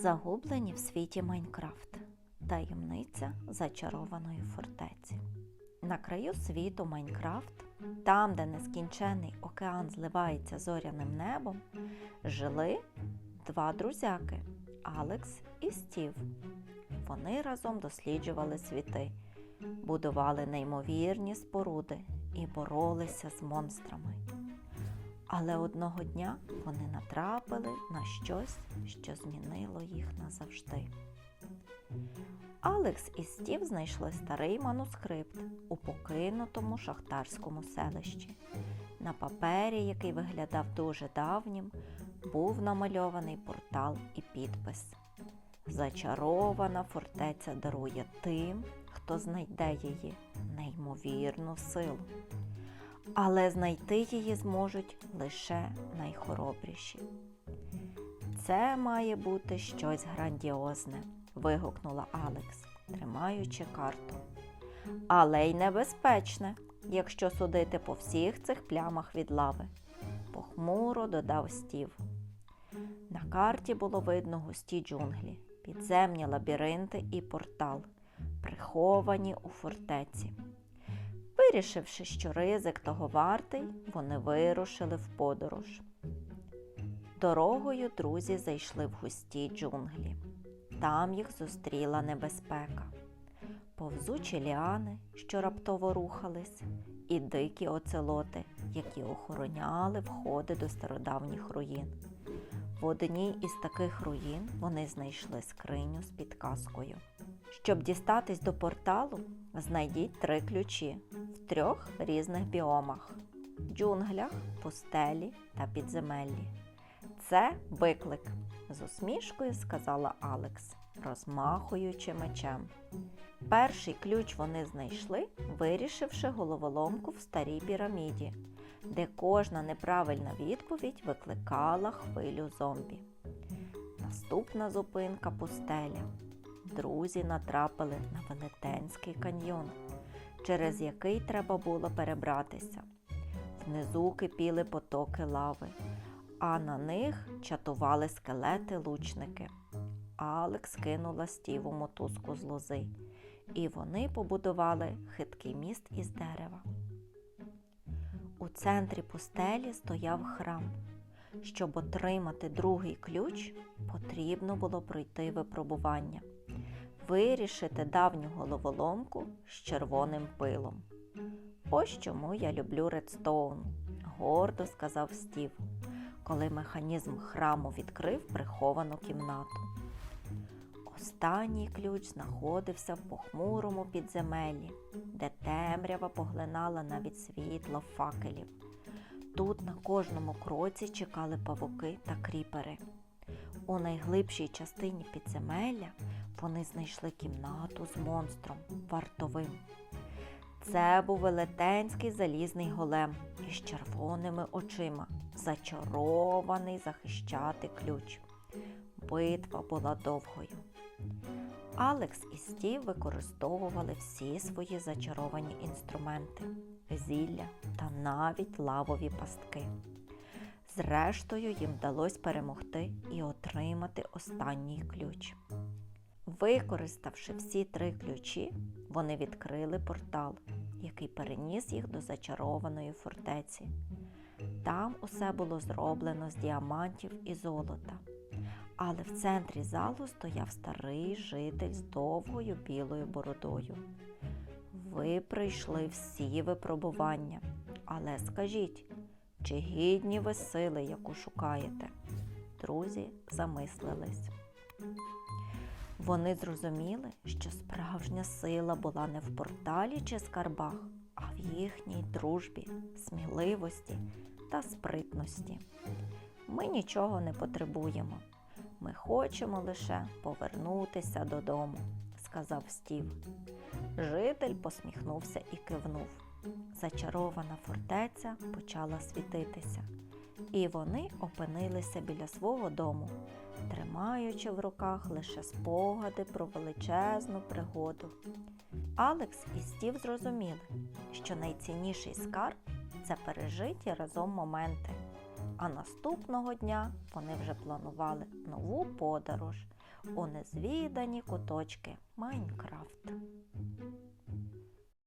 Загублені в світі Майнкрафт. Таємниця зачарованої фортеці. На краю світу Майнкрафт, там, де нескінчений океан зливається зоряним небом, жили два друзяки Алекс і Стів. Вони разом досліджували світи, будували неймовірні споруди і боролися з монстрами. Але одного дня вони натрапили на щось, що змінило їх назавжди. Алекс і Стів знайшли старий манускрипт у покинутому шахтарському селищі. На папері, який виглядав дуже давнім, був намальований портал і підпис. Зачарована фортеця дарує тим, хто знайде її неймовірну силу. Але знайти її зможуть лише найхоробріші. Це має бути щось грандіозне, вигукнула Алекс, тримаючи карту. Але й небезпечне, якщо судити по всіх цих плямах від лави, похмуро додав Стів. На карті було видно густі джунглі, підземні лабіринти і портал, приховані у фортеці. Вирішивши, що ризик того вартий, вони вирушили в подорож. Дорогою друзі зайшли в густі джунглі. Там їх зустріла небезпека. Повзучі ліани, що раптово рухались, і дикі оцелоти, які охороняли входи до стародавніх руїн. В одній із таких руїн вони знайшли скриню з підказкою. Щоб дістатись до порталу, знайдіть три ключі в трьох різних біомах джунглях, пустелі та підземеллі. Це виклик, з усмішкою сказала Алекс, розмахуючи мечем. Перший ключ вони знайшли, вирішивши головоломку в старій піраміді, де кожна неправильна відповідь викликала хвилю зомбі. Наступна зупинка пустеля. Друзі натрапили на велетенський каньйон, через який треба було перебратися. Внизу кипіли потоки лави, а на них чатували скелети-лучники. Алекс кинула стіву мотузку з лози, і вони побудували хиткий міст із дерева. У центрі пустелі стояв храм. Щоб отримати другий ключ, потрібно було пройти випробування, вирішити давню головоломку з червоним пилом. Ось чому я люблю Редстоун, гордо сказав Стів, коли механізм храму відкрив приховану кімнату. Останній ключ знаходився в похмурому підземеллі, де темрява поглинала навіть світло факелів. Тут на кожному кроці чекали павуки та кріпери. У найглибшій частині підземелля вони знайшли кімнату з монстром вартовим. Це був велетенський залізний голем із червоними очима, зачарований захищати ключ. Битва була довгою. Алекс і Стів використовували всі свої зачаровані інструменти, зілля та навіть лавові пастки. Зрештою, їм вдалося перемогти і отримати останній ключ. Використавши всі три ключі, вони відкрили портал, який переніс їх до зачарованої фортеці. Там усе було зроблено з діамантів і золота. Але в центрі залу стояв старий житель з довгою білою бородою. Ви пройшли всі випробування, але скажіть, чи гідні ви сили, яку шукаєте? Друзі замислились. Вони зрозуміли, що справжня сила була не в порталі чи скарбах, а в їхній дружбі, сміливості та спритності. Ми нічого не потребуємо. Ми хочемо лише повернутися додому, сказав Стів. Житель посміхнувся і кивнув. Зачарована фортеця почала світитися, і вони опинилися біля свого дому, тримаючи в руках лише спогади про величезну пригоду. Алекс і Стів зрозуміли, що найцінніший скарб це пережиті разом моменти а наступного дня вони вже планували нову подорож у незвідані куточки Майнкрафт.